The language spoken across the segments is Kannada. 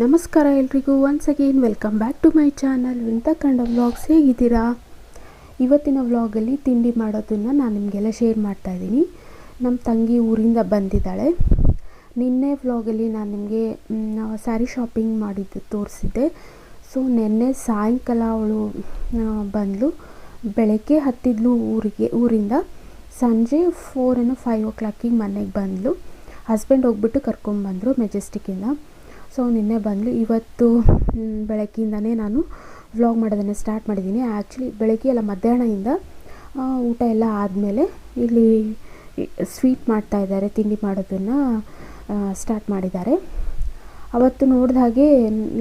ನಮಸ್ಕಾರ ಎಲ್ರಿಗೂ. Once again welcome back to my channel ವಿಂತ ಕಂಡ ವ್ಲಾಗ್ಸ್ ಹೇಗಿದ್ದೀರಾ? ಇವತ್ತಿನ ವ್ಲಾಗಲ್ಲಿ ತಿಂಡಿ ಮಾಡೋದನ್ನು ನಾನು ನಿಮಗೆಲ್ಲ ಶೇರ್ ಮಾಡ್ತಾ ಇದ್ದೀನಿ. ನಮ್ಮ ತಂಗಿ ಊರಿಂದ ಬಂದಿದ್ದಾಳೆ. ನಿನ್ನೆ ವ್ಲಾಗಲ್ಲಿ ನಾನು ನಿಮಗೆ ಸ್ಯಾರಿ ಶಾಪಿಂಗ್ ಮಾಡಿದ್ದು ತೋರಿಸಿದ್ದೆ. ಸೊ ನಿನ್ನೆ ಸಾಯಂಕಾಲ ಅವಳು ಬಂದಳು ಬೆಳಗ್ಗೆ ಹತ್ತಿದ್ಲು ಊರಿಗೆ, ಊರಿಂದ. ಸಂಜೆ ಫೋರ್ ಏನೋ ಫೈವ್ ಓ ಕ್ಲಾಕಿಗೆ ಮನೆಗೆ ಬಂದಳು ಹಸ್ಬೆಂಡ್ ಹೋಗ್ಬಿಟ್ಟು ಕರ್ಕೊಂಡ್ಬಂದರು ಮೆಜೆಸ್ಟಿಕ್ಕಿಂದ ಸೊ ನಿನ್ನೆ ಬಂದಳು ಇವತ್ತು ಬೆಳಗ್ಗಿಂದನೇ ನಾನು ವ್ಲಾಗ್ ಮಾಡೋದನ್ನು ಸ್ಟಾರ್ಟ್ ಮಾಡಿದ್ದೀನಿ. ಆ್ಯಕ್ಚುಲಿ ಬೆಳಗ್ಗೆ ಎಲ್ಲ ಮಧ್ಯಾಹ್ನದಿಂದ ಊಟ ಎಲ್ಲ ಆದಮೇಲೆ ಇಲ್ಲಿ ಸ್ವೀಟ್ ಮಾಡ್ತಾ ಇದ್ದಾರೆ, ತಿಂಡಿ ಮಾಡೋದನ್ನು ಸ್ಟಾರ್ಟ್ ಮಾಡಿದ್ದಾರೆ. ಅವತ್ತು ನೋಡಿದ ಹಾಗೆ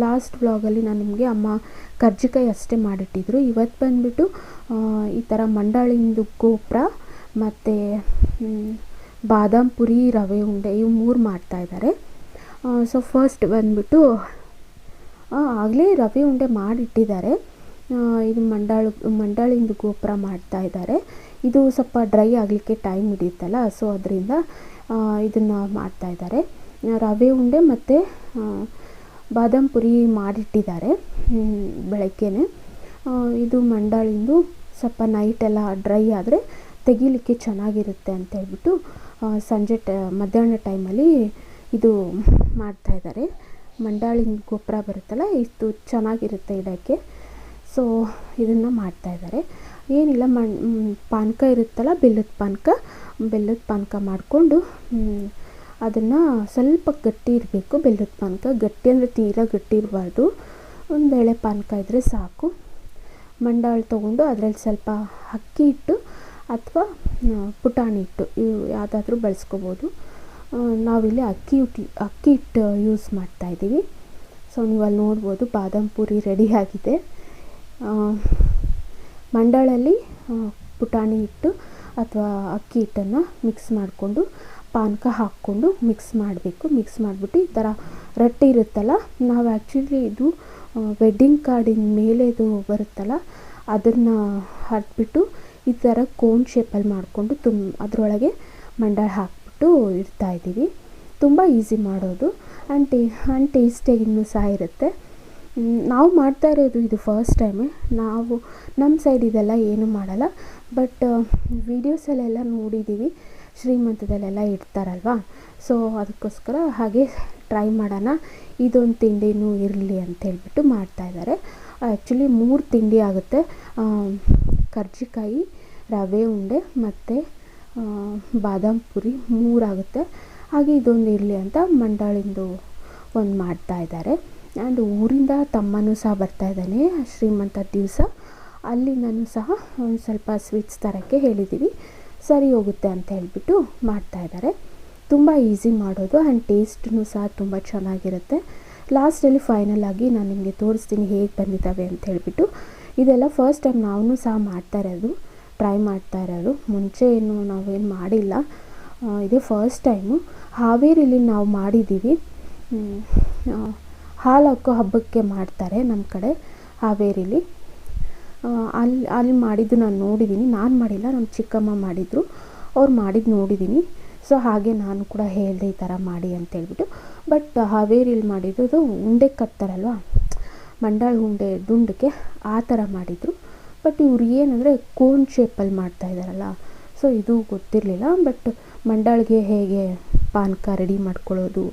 ಲಾಸ್ಟ್ ವ್ಲಾಗಲ್ಲಿ ನಾನು ನಿಮಗೆ ಅಮ್ಮ ಕರ್ಜಿಕಾಯಿ ಅಷ್ಟೇ ಮಾಡಿಟ್ಟಿದ್ರು. ಇವತ್ತು ಬಂದುಬಿಟ್ಟು ಈ ಥರ ಮಂಡಾಳಿಂದು ಗೋಪ್ರ ಮತ್ತು ಬಾದಾಮ್ ಪುರಿ ರವೆ ಉಂಡೆ ಇವು ಮೂರು ಮಾಡ್ತಾಯಿದ್ದಾರೆ ಸೊ ಫಸ್ಟ್ ಬಂದ್ಬಿಟ್ಟು ಆಗಲೇ ರವೆ ಉಂಡೆ ಮಾಡಿಟ್ಟಿದ್ದಾರೆ. ಇದು ಮಂಡಾಳು, ಮಂಡಾಳಿಂದು ಗೋಪುರ ಮಾಡ್ತಾ ಇದ್ದಾರೆ. ಇದು ಸ್ವಲ್ಪ ಡ್ರೈ ಆಗಲಿಕ್ಕೆ ಟೈಮ್ ಹಿಡಿಯುತ್ತಲ್ಲ ಸೊ ಅದರಿಂದ ಇದನ್ನು ಮಾಡ್ತಾ ಇದ್ದಾರೆ. ರವೆ ಉಂಡೆ ಮತ್ತು ಬಾದಾಮ್ ಪುರಿ ಮಾಡಿಟ್ಟಿದ್ದಾರೆ ಬೆಳಗ್ಗೆನೆ. ಇದು ಮಂಡಾಳಿಂದು ಸ್ವಲ್ಪ ನೈಟೆಲ್ಲ ಡ್ರೈ ಆದರೆ ತೆಗಿಲಿಕ್ಕೆ ಚೆನ್ನಾಗಿರುತ್ತೆ ಅಂತ ಹೇಳ್ಬಿಟ್ಟು ಸಂಜೆ ಟ, ಮಧ್ಯಾಹ್ನ ಟೈಮಲ್ಲಿ ಇದು ಮಾಡ್ತಾ ಇದ್ದಾರೆ. ಮಂಡಾಳಿನ ಗೊಬ್ಬರ ಬರುತ್ತಲ್ಲ, ಇಷ್ಟು ಚೆನ್ನಾಗಿರುತ್ತೆ ಇದಕ್ಕೆ. ಸೊ ಇದನ್ನು ಮಾಡ್ತಾ ಇದ್ದಾರೆ. ಏನಿಲ್ಲ, ಮಣ್ ಪಾನಕ ಇರುತ್ತಲ್ಲ, ಬೆಲ್ಲದ ಪಾನಕ. ಬೆಲ್ಲದ ಪಾನಕ ಮಾಡಿಕೊಂಡು ಅದನ್ನು ಸ್ವಲ್ಪ ಗಟ್ಟಿ ಇರಬೇಕು. ಬೆಲ್ಲದ ಪಾನಕ ಗಟ್ಟಿ ಅಂದರೆ ತೀರಾ ಗಟ್ಟಿ ಇರಬಾರ್ದು. ಒಂದು ಎಳೆ ಪಾನಕ ಇದ್ದರೆ ಸಾಕು. ಮಂಡಾಳು ತೊಗೊಂಡು ಅದರಲ್ಲಿ ಸ್ವಲ್ಪ ಅಕ್ಕಿ ಹಿಟ್ಟು ಅಥವಾ ಪುಟಾಣಿ ಹಿಟ್ಟು, ಇವು ಯಾವುದಾದ್ರೂ ಬಳಸ್ಕೋಬೋದು. ನಾವಿಲ್ಲಿ ಅಕ್ಕಿ ಹಿಟ್ಟು ಅಕ್ಕಿ ಹಿಟ್ಟು ಯೂಸ್ ಮಾಡ್ತಾ ಇದ್ದೀವಿ. ಸೊ ನೀವು ಅಲ್ಲಿ ನೋಡ್ಬೋದು ಬಾದಾಮ್ ಪೂರಿ ರೆಡಿ ಆಗಿದೆ. ಆ, ಮಂಡಾಳಲ್ಲಿ ಪುಟಾಣಿ ಹಿಟ್ಟು ಅಥವಾ ಅಕ್ಕಿ ಹಿಟ್ಟನ್ನು ಮಿಕ್ಸ್ ಮಾಡಿಕೊಂಡು ಪಾನಕ ಹಾಕ್ಕೊಂಡು ಮಿಕ್ಸ್ ಮಾಡಬೇಕು. ಮಿಕ್ಸ್ ಮಾಡಿಬಿಟ್ಟು ಈ ಥರ ರೊಟ್ಟಿ ಇರುತ್ತಲ್ಲ ನಾವು ಆ್ಯಕ್ಚುಲಿ ಇದು ವೆಡ್ಡಿಂಗ್ ಕಾರ್ಡಿನ ಮೇಲೆ ಇದು ಬರುತ್ತಲ್ಲ ಅದನ್ನು ಹಾಕ್ಬಿಟ್ಟು ಈ ಥರ ಕೋನ್ ಶೇಪಲ್ಲಿ ಮಾಡಿಕೊಂಡು ತುಂಬ ಅದರೊಳಗೆ ಮಂಡಾಳ ಹಾಕ್ಬಿಟ್ಟು ಇಡ್ತಾ ಇದ್ದೀವಿ. ತುಂಬ ಈಸಿ ಮಾಡೋದು. ಆ್ಯಂಡ್ ಟೇ ಆ್ಯಂಡ್ ಟೇಸ್ಟಿಯಾಗಿನ್ನೂ ಸಹ ಇರುತ್ತೆ. ನಾವು ಮಾಡ್ತಾ ಇರೋದು ಇದು ಫಸ್ಟ್ ಟೈಮೇ ನಾವು ನಮ್ಮ ಸೈಡ್ ಇದೆಲ್ಲ ಏನು ಮಾಡಲ್ಲ. ಬಟ್ ವೀಡಿಯೋಸಲ್ಲೆಲ್ಲ ನೋಡಿದ್ದೀವಿ. ಶ್ರೀಮಂತದಲ್ಲೆಲ್ಲ ಇಡ್ತಾರಲ್ವಾ? ಸೊ ಅದಕ್ಕೋಸ್ಕರ ಹಾಗೆ ಟ್ರೈ ಮಾಡೋಣ. ಇದೊಂದು ತಿಂಡಿನೂ ಇರಲಿ ಅಂತ ಹೇಳ್ಬಿಟ್ಟು ಮಾಡ್ತಾಯಿದ್ದಾರೆ ಆ್ಯಕ್ಚುಲಿ ಮೂರು ತಿಂಡಿ ಆಗುತ್ತೆ. ಕರ್ಜಿಕಾಯಿ, ರವೆ ಉಂಡೆ ಮತ್ತು ಬಾದಾಮ್ ಪುರಿ ಮೂರಾಗುತ್ತೆ. ಹಾಗೆ ಇದೊಂದು ಇರಲಿ ಅಂತ ಮಂಡಾಳಿಂದು ಒಂದು ಮಾಡ್ತಾ ಇದ್ದಾರೆ ಆ್ಯಂಡ್ ಊರಿಂದ ತಮ್ಮನೂ ಸಹ ಬರ್ತಾ ಇದ್ದಾನೆ, ಶ್ರೀಮಂತ ದಿವಸ. ಅಲ್ಲಿ ನಾನು ಸಹ ಒಂದು ಸ್ವಲ್ಪ ಸ್ವೀಟ್ಸ್ ತರೋಕ್ಕೆ ಹೇಳಿದ್ದೀವಿ ಸರಿ ಹೋಗುತ್ತೆ ಅಂತ ಹೇಳಿಬಿಟ್ಟು ಮಾಡ್ತಾ ಇದ್ದಾರೆ ತುಂಬ ಈಸಿ ಮಾಡೋದು ಆ್ಯಂಡ್ ಟೇಸ್ಟ್ನು ಸಹ ತುಂಬ ಚೆನ್ನಾಗಿರುತ್ತೆ. ಲಾಸ್ಟಲ್ಲಿ ಫೈನಲ್ ಆಗಿ ನಾನು ನಿಮಗೆ ತೋರಿಸ್ತೀನಿ ಹೇಗೆ ಬಂದಿದ್ದಾವೆ ಅಂತ ಹೇಳಿಬಿಟ್ಟು. ಇದೆಲ್ಲ ಫಸ್ಟ್ ಟೈಮ್ ನಾವು ಸಹ ಮಾಡ್ತಾ ಇರೋದು. ಟ್ರೈ ಮಾಡ್ತಾ ಇರೋದು ಮುಂಚೆ ಏನು ನಾವೇನು ಮಾಡಿಲ್ಲ. ಇದೇ ಫಸ್ಟ್ ಟೈಮು ಹಾವೇರಿಲಿ ನಾವು ಮಾಡಿದ್ದೀವಿ ಹಾಲು ಹಾಕೋ ಹಬ್ಬಕ್ಕೆ ಮಾಡ್ತಾರೆ ನಮ್ಮ ಕಡೆ ಹಾವೇರಿಲಿ. ಅಲ್ಲಿ ಅಲ್ಲಿ ಮಾಡಿದ್ದು ನಾನು ನೋಡಿದ್ದೀನಿ ನಾನು ಮಾಡಿಲ್ಲ ನಮ್ಮ ಚಿಕ್ಕಮ್ಮ ಮಾಡಿದರು. ಅವ್ರು ಮಾಡಿದ್ದು ನೋಡಿದ್ದೀನಿ ಸೊ ಹಾಗೆ ನಾನು ಕೂಡ ಹೇಳಿದೆ ಈ ಥರ ಮಾಡಿ ಅಂತ ಹೇಳ್ಬಿಟ್ಟು. ಬಟ್ ಹಾವೇರಿಲಿ ಮಾಡಿದ್ದು ಅದು ಉಂಡೆ ಕಟ್ತಾರಲ್ವ? ಮಂಡಾಳ ಉಂಡೆ ದುಂಡಕ್ಕೆ ಆ ಥರ ಮಾಡಿದರು. ಬಟ್ ಇವ್ರು ಏನಂದರೆ ಕೋನ್ ಶೇಪಲ್ಲಿ ಮಾಡ್ತಾ ಇದ್ದಾರಲ್ಲ. ಸೊ ಇದು ಗೊತ್ತಿರಲಿಲ್ಲ ಬಟ್ ಮಂಡಾಳಿಗೆ ಹೇಗೆ ಪಾನಕ ರೆಡಿ ಮಾಡ್ಕೊಳ್ಳೋದು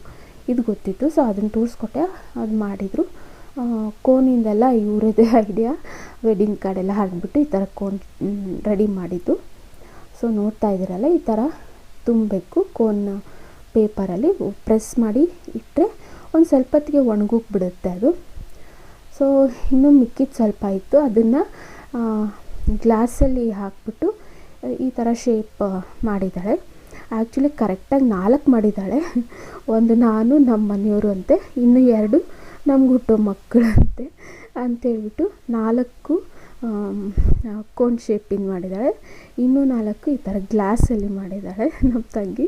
ಇದು ಗೊತ್ತಿತ್ತು. ಸೊ ಅದನ್ನು ತೋರಿಸ್ಕೊಟ್ಟೆ, ಅದು ಮಾಡಿದರು. ಕೋನಿಂದೆಲ್ಲ ಇವರದೇ ಐಡಿಯಾ ವೆಡ್ಡಿಂಗ್ ಕಾರ್ಡೆಲ್ಲ ಹಾಕ್ಬಿಟ್ಟು ಈ ಥರ ಕೋನ್ ರೆಡಿ ಮಾಡಿದ್ದು. ಸೊ ನೋಡ್ತಾ ಇದ್ದೀರಲ್ಲ, ಈ ಥರ ತುಂಬಬೇಕು ಕೋನ್ ಪೇಪರಲ್ಲಿ ಪ್ರೆಸ್ ಮಾಡಿ ಇಟ್ಟರೆ ಒಂದು ಸ್ವಲ್ಪ ಹೊತ್ತಿಗೆ ಒಣಗೋಗಿ ಬಿಡುತ್ತೆ ಅದು. ಸೊ ಇನ್ನೂ ಮಿಕ್ಕಿದ ಸ್ವಲ್ಪ ಇತ್ತು. ಅದನ್ನು ಗ್ಲಾಸಲ್ಲಿ ಹಾಕ್ಬಿಟ್ಟು ಈ ಥರ ಶೇಪ್ ಮಾಡಿದ್ದಾಳೆ. ಆ್ಯಕ್ಚುಲಿ ಕರೆಕ್ಟಾಗಿ ನಾಲ್ಕು ಮಾಡಿದ್ದಾಳೆ. ಒಂದು ನಾನು, ನಮ್ಮ ಮನೆಯವರು ಅಂತೆ, ಇನ್ನು ಎರಡು ನಮ್ಗೆ ಹುಟ್ಟೋ ಮಕ್ಕಳಂತೆ ಅಂತೇಳ್ಬಿಟ್ಟು ನಾಲ್ಕು ಕೋನ್ ಶೇಪಿಂದ ಮಾಡಿದ್ದಾಳೆ. ಇನ್ನೂ ನಾಲ್ಕು ಈ ಥರ ಗ್ಲಾಸಲ್ಲಿ ಮಾಡಿದ್ದಾಳೆ ನಮ್ಮ ತಂಗಿ.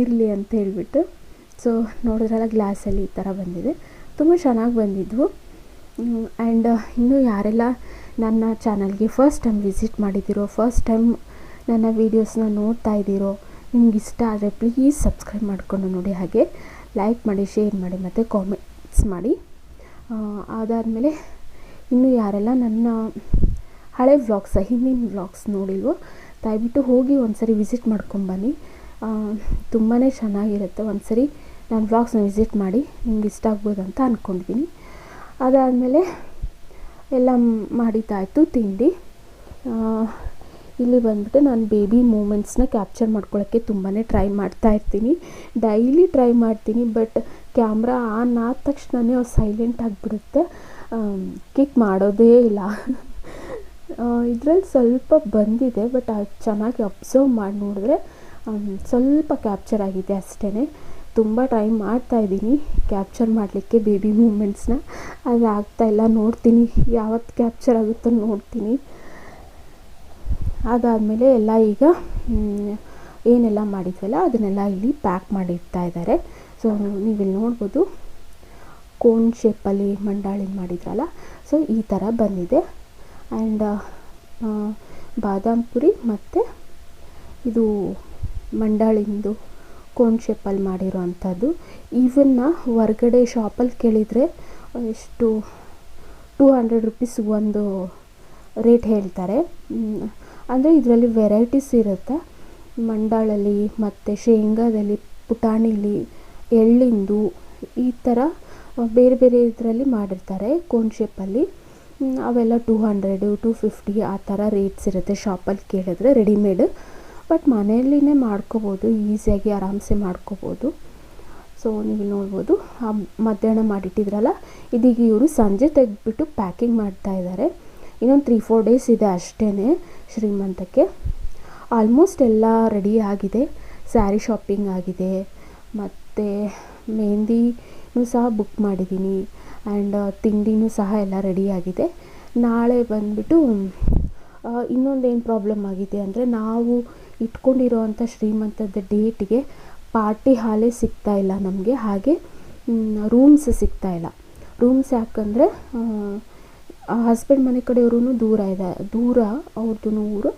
ಇರಲಿ ಅಂತ ಹೇಳಿಬಿಟ್ಟು ಸೊ ನೋಡಿದ್ರಲ್ಲ ಗ್ಲಾಸಲ್ಲಿ ಈ ಥರ ಬಂದಿದೆ. ತುಂಬ ಚೆನ್ನಾಗಿ ಬಂದಿದ್ವು. ಆ್ಯಂಡ್ ಇನ್ನೂ ಯಾರೆಲ್ಲ ನನ್ನ ಚಾನಲ್ಗೆ ಫಸ್ಟ್ ಟೈಮ್ ವಿಸಿಟ್ ಮಾಡಿದ್ದೀರೋ ಫಸ್ಟ್ ಟೈಮ್ ನನ್ನ ವೀಡಿಯೋಸ್ನ ನೋಡ್ತಾ ಇದ್ದೀರೋ ನಿಮ್ಗೆ ಇಷ್ಟ ಆದರೆ ಪ್ಲೀಸ್ ಸಬ್ಸ್ಕ್ರೈಬ್ ಮಾಡಿಕೊಂಡು ನೋಡಿ. ಹಾಗೆ ಲೈಕ್ ಮಾಡಿ ಶೇರ್ ಮಾಡಿ ಮತ್ತು ಕಾಮೆಂಟ್ಸ್ ಮಾಡಿ. ಅದಾದಮೇಲೆ ಇನ್ನು ಯಾರೆಲ್ಲ ನನ್ನ ಹಳೆ ವ್ಲಾಗ್ಸ ಹಿಂದಿನ ವ್ಲಾಗ್ಸ್ ನೋಡಿಲ್ವೋ, ದಯವಿಟ್ಟು ಹೋಗಿ ಒಂದ್ಸರಿ ವಿಸಿಟ್ ಮಾಡ್ಕೊಂಬನ್ನಿ ತುಂಬಾ ಚೆನ್ನಾಗಿರುತ್ತೆ. ಒಂದ್ಸರಿ ನನ್ನ ವ್ಲಾಗ್ಸ್ನ ವಿಸಿಟ್ ಮಾಡಿ, ನಿಮ್ಗೆ ಇಷ್ಟ ಆಗ್ಬೋದು ಅಂತ ಅಂದ್ಕೊಂಡಿದ್ದೀನಿ ಅದಾದಮೇಲೆ ಎಲ್ಲ ಮಾಡಿದ್ದಾಯಿತು ತಿಂಡಿ. ಇಲ್ಲಿ ಬಂದ್ಬಿಟ್ಟು ನಾನು ಬೇಬಿ ಮೂಮೆಂಟ್ಸ್ನ ಕ್ಯಾಪ್ಚರ್ ಮಾಡ್ಕೊಳ್ಳೋಕ್ಕೆ ತುಂಬಾ ಟ್ರೈ ಮಾಡ್ತಾ ಇರ್ತೀನಿ. ಡೈಲಿ ಟ್ರೈ ಮಾಡ್ತೀನಿ ಬಟ್ ಕ್ಯಾಮ್ರಾ ಆನ್ ಆದ ತಕ್ಷಣವೇ ಅವ್ರು ಸೈಲೆಂಟ್ ಆಗಿಬಿಡುತ್ತೆ. ಕಿಕ್ ಮಾಡೋದೇ ಇಲ್ಲ. ಇದರಲ್ಲಿ ಸ್ವಲ್ಪ ಬಂದಿದೆ ಬಟ್ ಅದು ಚೆನ್ನಾಗಿ ಅಬ್ಸರ್ವ್ ಮಾಡಿ ನೋಡಿದ್ರೆ ಸ್ವಲ್ಪ ಕ್ಯಾಪ್ಚರ್ ಆಗಿದೆ ಅಷ್ಟೇ ತುಂಬ ಟ್ರೈ ಮಾಡ್ತಾ ಇದ್ದೀನಿ. ಕ್ಯಾಪ್ಚರ್ ಮಾಡಲಿಕ್ಕೆ ಬೇಬಿ ಮೂಮೆಂಟ್ಸ್ನ ಅದು ಆಗ್ತಾಯಿಲ್ಲ ನೋಡ್ತೀನಿ. ಯಾವತ್ತು ಕ್ಯಾಪ್ಚರ್ ಆಗುತ್ತೋ ನೋಡ್ತೀನಿ. ಅದಾದಮೇಲೆ ಎಲ್ಲ ಈಗ ಏನೆಲ್ಲ ಮಾಡಿದ್ವಲ್ಲ, ಅದನ್ನೆಲ್ಲ ಇಲ್ಲಿ ಪ್ಯಾಕ್ ಮಾಡಿಡ್ತಾ ಇದ್ದಾರೆ. ಸೊ ನೀವಿಲ್ಲಿ ನೋಡ್ಬೋದು ಕೋನ್ ಶೇಪಲ್ಲಿ ಮಂಡಾಳಿನ ಮಾಡಿದ್ರಲ್ಲ. ಸೊ ಈ ಥರ ಬಂದಿದೆ. ಆ್ಯಂಡ್ ಬಾದಾಮ್ ಪುರಿ ಮತ್ತು ಇದು ಮಂಡಾಳಿಂದು ಕೋನ್ ಶೇಪಲ್ಲಿ ಮಾಡಿರೋ ಅಂಥದ್ದು ಈವನ್ನ ಹೊರ್ಗಡೆ ಶಾಪಲ್ಲಿ ಕೇಳಿದರೆ, ಎಷ್ಟು ಟೂ ಹಂಡ್ರೆಡ್ ರುಪೀಸ್ ಒಂದು ರೇಟ್ ಹೇಳ್ತಾರೆ. ಅಂದರೆ ಇದರಲ್ಲಿ ವೆರೈಟೀಸ್ ಇರುತ್ತೆ. ಮಂಡಾಳಲ್ಲಿ ಮತ್ತು ಶೇಂಗಾದಲ್ಲಿ, ಪುಟಾಣಿಲಿ, ಎಳ್ಳಿಂದು ಈ ಥರ ಬೇರೆ ಬೇರೆ ಇದರಲ್ಲಿ ಮಾಡಿರ್ತಾರೆ ಕೋನ್ ಶೇಪಲ್ಲಿ ಅವೆಲ್ಲ ಟೂ ಹಂಡ್ರೆಡು ಟೂ ಫಿಫ್ಟಿ ಆ ಥರ ರೇಟ್ಸ್ ಇರುತ್ತೆ ಶಾಪಲ್ಲಿ ಕೇಳಿದ್ರೆ ರೆಡಿಮೇಡ್ ಬಟ್ ಮನೆಯಲ್ಲಿನೇ ಮಾಡ್ಕೋಬೋದು, ಈಸಿಯಾಗಿ ಆರಾಮ್ಸೆ ಮಾಡ್ಕೋಬೋದು. ಸೊ ನೀವು ನೋಡ್ಬೋದು, ಆ ಮಧ್ಯಾಹ್ನ ಮಾಡಿಟ್ಟಿದ್ರಲ್ಲ, ಇದೀಗ ಇವರು ಸಂಜೆ ತೆಗೆದ್ಬಿಟ್ಟು ಪ್ಯಾಕಿಂಗ್ ಮಾಡ್ತಾ ಇದ್ದಾರೆ ಇನ್ನೊಂದು ತ್ರೀ ಫೋರ್ ಡೇಸ್ ಇದೆ ಅಷ್ಟೇ ಶ್ರೀಮಂತಕ್ಕೆ. ಆಲ್ಮೋಸ್ಟ್ ಎಲ್ಲ ರೆಡಿ ಆಗಿದೆ. ಸ್ಯಾರಿ ಶಾಪಿಂಗ್ ಆಗಿದೆ. ಮತ್ತು ಮೆಹಂದಿನೂ ಸಹ ಬುಕ್ ಮಾಡಿದ್ದೀನಿ. ಆ್ಯಂಡ್ ತಿಂಡಿನೂ ಸಹ ಎಲ್ಲ ರೆಡಿ ಆಗಿದೆ. ನಾಳೆ ಬಂದುಬಿಟ್ಟು ಇನ್ನೊಂದೇನು ಪ್ರಾಬ್ಲಮ್ ಆಗಿದೆ ಅಂದರೆ ನಾವು ಇಟ್ಕೊಂಡಿರೋ ಅಂಥ ಶ್ರೀಮಂತದ ಡೇಟ್ಗೆ ಪಾರ್ಟಿ ಹಾಲೇ ಸಿಗ್ತಾ ಇಲ್ಲ ನಮಗೆ. ಹಾಗೆ ರೂಮ್ಸ್ ಸಿಗ್ತಾ ಇಲ್ಲ. ರೂಮ್ಸ್ ಯಾಕಂದರೆ ಹಸ್ಬೆಂಡ್ ಮನೆ ಕಡೆಯವ್ರೂ ದೂರ ಇದೆ. ದೂರ ಅವ್ರದ್ದು ಊರು,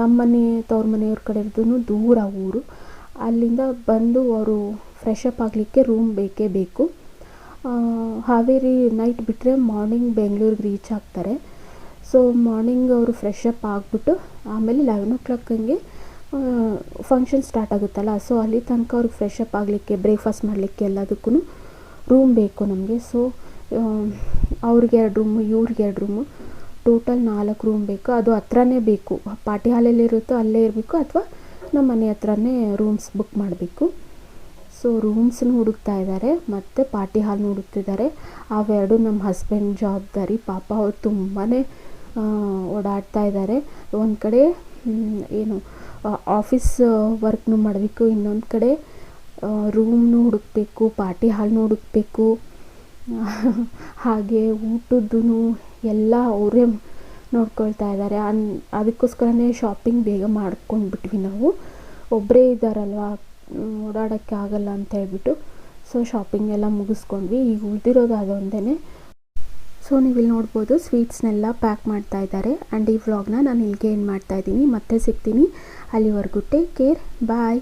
ನಮ್ಮ ಮನೆ, ತವ್ರ ಮನೆಯವ್ರ ಕಡೆಯವ್ರದ್ದು ದೂರ ಊರು. ಅಲ್ಲಿಂದ ಬಂದು ಅವರು ಫ್ರೆಶ್ ಅಪ್ ಆಗಲಿಕ್ಕೆ ರೂಮ್ ಬೇಕೇ ಬೇಕು. ಹಾವೇರಿ ನೈಟ್ ಬಿಟ್ಟರೆ ಮಾರ್ನಿಂಗ್ ಬೆಂಗಳೂರಿಗೆ ರೀಚ್ ಆಗ್ತಾರೆ. ಸೊ ಮಾರ್ನಿಂಗ್ ಅವರು ಫ್ರೆಶ್ ಅಪ್ ಆಗಿಬಿಟ್ಟು ಆಮೇಲೆ ಲೆವೆನ್ ಓ ಕ್ಲಾಕ್ ಹಂಗೆ ಫಂಕ್ಷನ್ ಸ್ಟಾರ್ಟ್ ಆಗುತ್ತಲ್ಲ ಸೊ ಅಲ್ಲಿ ತನಕ ಅವ್ರಿಗೆ ಫ್ರೆಶ್ ಅಪ್ ಆಗಲಿಕ್ಕೆ ಬ್ರೇಕ್ಫಾಸ್ಟ್ ಮಾಡಲಿಕ್ಕೆ ಎಲ್ಲದಕ್ಕೂ ರೂಮ್ ಬೇಕು ನಮಗೆ. ಸೊ ಅವ್ರಿಗೆ ಎರಡು ರೂಮು ಇವ್ರಿಗೆ ಎರಡು ರೂಮು ಟೋಟಲ್ ನಾಲ್ಕು ರೂಮ್ ಬೇಕು. ಅದು ಹತ್ರನೇ ಬೇಕು. ಪಾರ್ಟಿ ಹಾಲಲ್ಲಿ ಇರುತ್ತೋ ಅಲ್ಲೇ ಇರಬೇಕು, ಅಥವಾ ನಮ್ಮ ಮನೆ ಹತ್ರನೇ ರೂಮ್ಸ್ ಬುಕ್ ಮಾಡಬೇಕು. ಸೊ ರೂಮ್ಸ್ನೂ ಹುಡುಕ್ತಾ ಇದ್ದಾರೆ, ಮತ್ತು ಪಾರ್ಟಿ ಹಾಲ್ನ ಹುಡುಕ್ತಿದ್ದಾರೆ. ಅವೆರಡು ನಮ್ಮ ಹಸ್ಬೆಂಡ್ ಜವಾಬ್ದಾರಿ. ಪಾಪ ಅವ್ರು ತುಂಬಾ ಓಡಾಡ್ತಾ ಇದ್ದಾರೆ. ಒಂದು ಕಡೆ ಏನು ಆಫೀಸ್ ವರ್ಕ್ನು ಮಾಡಬೇಕು. ಇನ್ನೊಂದು ಕಡೆ ರೂಮ್ನು ಹುಡುಕಬೇಕು ಪಾರ್ಟಿ ಹಾಲ್ನು ಹುಡುಕಬೇಕು. ಹಾಗೆ ಊಟದ್ದು ಎಲ್ಲ ಅವರೇ ನೋಡ್ಕೊಳ್ತಾ ಇದ್ದಾರೆ ಅನ್, ಅದಕ್ಕೋಸ್ಕರನೇ ಶಾಪಿಂಗ್ ಬೇಗ ಮಾಡ್ಕೊಂಡ್ಬಿಟ್ವಿ ನಾವು. ಒಬ್ಬರೇ ಇದ್ದಾರಲ್ವ ಓಡಾಡೋಕ್ಕೆ ಆಗಲ್ಲ ಅಂತ ಹೇಳ್ಬಿಟ್ಟು ಸೊ ಶಾಪಿಂಗ್ ಎಲ್ಲ ಮುಗಿಸ್ಕೊಂಡ್ವಿ. ಈಗ ಉಳಿದಿರೋದು ಅದೊಂದೇ ಸೊ ನೀವು ಇಲ್ಲಿ ನೋಡ್ಬೋದು ಸ್ವೀಟ್ಸ್ನೆಲ್ಲ ಪ್ಯಾಕ್ ಮಾಡ್ತಾ ಇದ್ದಾರೆ. ಆ್ಯಂಡ್ ಈ ವ್ಲಾಗ್ನ ನಾನು ಇಲ್ಲಿಗೆ ಏನು ಮಾಡ್ತಾ ಇದ್ದೀನಿ. ಮತ್ತೆ ಸಿಗ್ತೀನಿ ಅಲ್ಲಿವರೆಗೂ. Take care bye